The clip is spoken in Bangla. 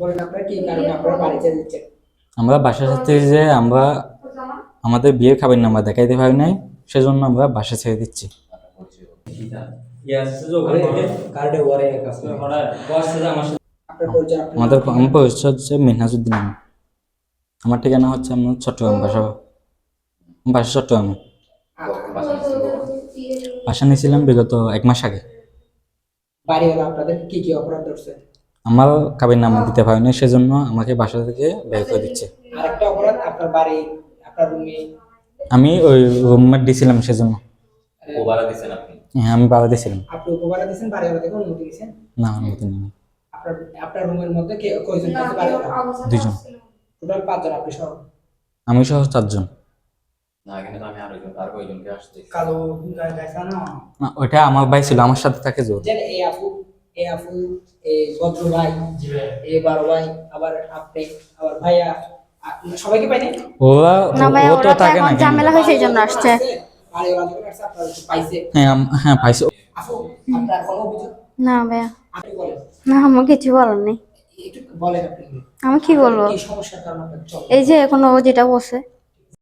বলেন আপনারা কি কারণে আপনারা বাড়ি ছেড়ে দিচ্ছেন আমরা বাসা সাথে যে আমরা আমাদের বিয়ের খাবার নাম্বার দেখাইতে পারি নাই সেজন্য আমরা বাসা ছেড়ে দিচ্ছি। আমাদের আমার পরিচয় হচ্ছে মিনহাজুদ্দিন। আমার ঠিকানা হচ্ছে আমার চট্টগ্রাম বাসা বাসা চট্টগ্রামে। বাসা নিয়েছিলাম বিগত এক মাস আগে। বাড়িওয়ালা আপনাদের কি কি অপরাধ ধরছে? আমার কাবির নাম্বার দিতে পারিনি সেজন্য আমাকে বাসা থেকে বের করে দিচ্ছে। আরেকটা অপরাধ আপনার বাড়ি আপনার রুমে আমি ওই রুমমেট দিয়েছিলাম সেজন্য। ওভারা দিছেন আপনি? হ্যাঁ আমি বাবা দিয়েছিলাম আপনি উপকারা দিয়েছেন বাড়িওয়ালা থেকে অনুমতি দিয়েছেন না অনুমতি নেই। আপনার আপনার রুমের মধ্যে কে কয়জন আছে বাড়িওয়ালা দুজন টোটাল পাঁচজন আপনি সহ? আমি সহ চারজন। না এখানে তো আমি আরও জন আর কয়জনকে আসতে কালো গায়ে গায়ে না? না, ওইটা আমার ভাই ছিল আমার সাথে থাকে জোর। এই আপু আপু এই বদ্র ভাই। এই বারো ভাই আবার আপনি আবার ভাইয়া সবাইকে পাইনি ওরা না ভাই ও তো থাকে না ঝামেলা হয়েছে এই জন্য আসছে। যখন আসছে আপনারা পাইছে। হ্যাঁ হ্যাঁ পাইছে। আপু আপনার কোনো অভিযোগ? না ভাইয়া। আপনি বলেন। না আমার কিছু বলার নেই। একটু বলেন আপনি। আমি কি বলব? কি সমস্যার কারণে আপনার চলে? এই যে এখন ও যেটা বসে